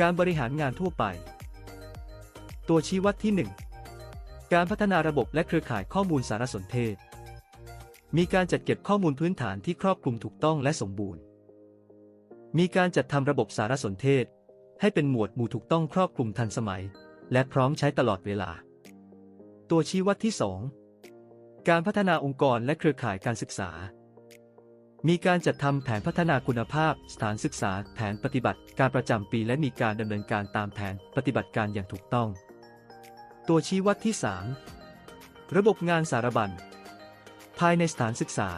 การบริหารงานทั่วไป ตัวชี้วัดที่ 1 การพัฒนาระบบและเครือข่ายข้อมูลสารสนเทศ มีการจัดเก็บข้อมูลพื้นฐานที่ครอบคลุมถูกต้องและสมบูรณ์ มีการจัดทำระบบสารสนเทศ ให้เป็นหมวดหมู่ถูกต้องครอบคลุมทันสมัย และพร้อมใช้ตลอดเวลา ตัวชี้วัดที่ 2 การพัฒนาองค์กรและเครือข่ายการศึกษา มีการจัดทำแผนพัฒนาคุณภาพ สถานศึกษา แผนปฏิบัติการประจำปีและมีการดำเนินการตามแผนปฏิบัติการอย่างถูกต้อง ตัวชี้วัดที่ 3 ระบบงานสารบัญ ภายในสถานศึกษา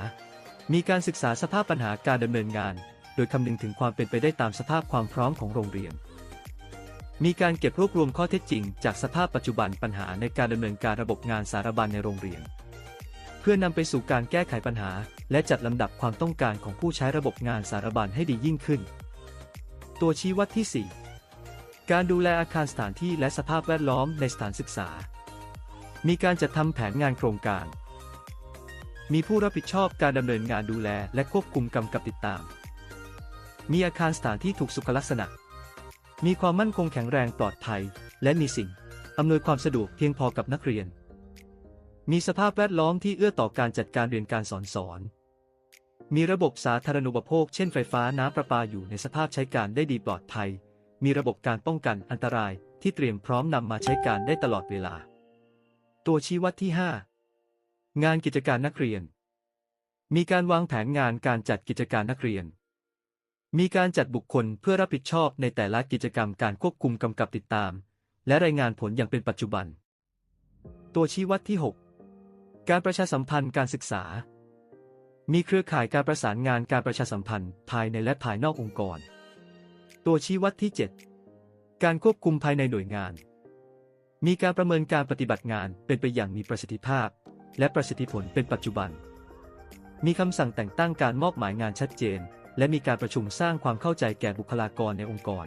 มีการศึกษาสภาพปัญหาการดำเนินงาน โดยคำนึงถึงความเป็นไปได้ตามสภาพความพร้อมของโรงเรียน มีการเก็บรวบรวมข้อเท็จจริง จากสภาพปัจจุบันปัญหาในการดำเนินการระบบงานสารบัญในโรงเรียน เพื่อนำไปสู่การแก้ไขปัญหา และจัดลำดับความต้องการของผู้ใช้ระบบงานสารบัญให้ดียิ่งขึ้น ตัวชี้วัดที่ 4 การดูแลอาคารสถานที่และสภาพแวดล้อมในสถานศึกษา มีการจัดทำแผนงานโครงการ มีผู้รับผิดชอบการดำเนินงานดูแลและควบคุมกำกับติดตาม มีอาคารสถานที่ถูกสุขลักษณะ มีความมั่นคงแข็งแรงปลอดภัย และมีสิ่งอำนวยความสะดวกเพียงพอกับนักเรียน มีสภาพแวดล้อมที่เอื้อต่อการจัดการเรียนการสอนสอน มีระบบสาธารณูปโภคเช่นไฟฟ้าน้ำประปาอยู่ในสภาพใช้การได้ดีปลอดภัย มีระบบการป้องกันอันตรายที่เตรียมพร้อมนำมาใช้การได้ตลอดเวลา ตัวชี้วัดที่ 5 งานกิจการนักเรียน มีการวางแผนงานการจัดกิจการนักเรียน มีการจัดบุคคลเพื่อรับผิดชอบในแต่ละกิจกรรมการควบคุมกำกับติดตาม และรายงานผลอย่างเป็นปัจจุบัน ตัวชี้วัดที่ 6 การประชาสัมพันธ์การศึกษา มีเครือข่ายการประสานงานการประชาสัมพันธ์ ภายในและภายนอกองค์กร ตัวชี้วัดที่ 7 การควบคุมภายในหน่วยงาน มีการประเมินการปฏิบัติงานเป็นไปอย่างมีประสิทธิภาพ และประสิทธิผลเป็นปัจจุบัน มีคำสั่งแต่งตั้งการมอบหมายงานชัดเจน และมีการประชุมสร้างความเข้าใจแก่บุคลากรในองค์กร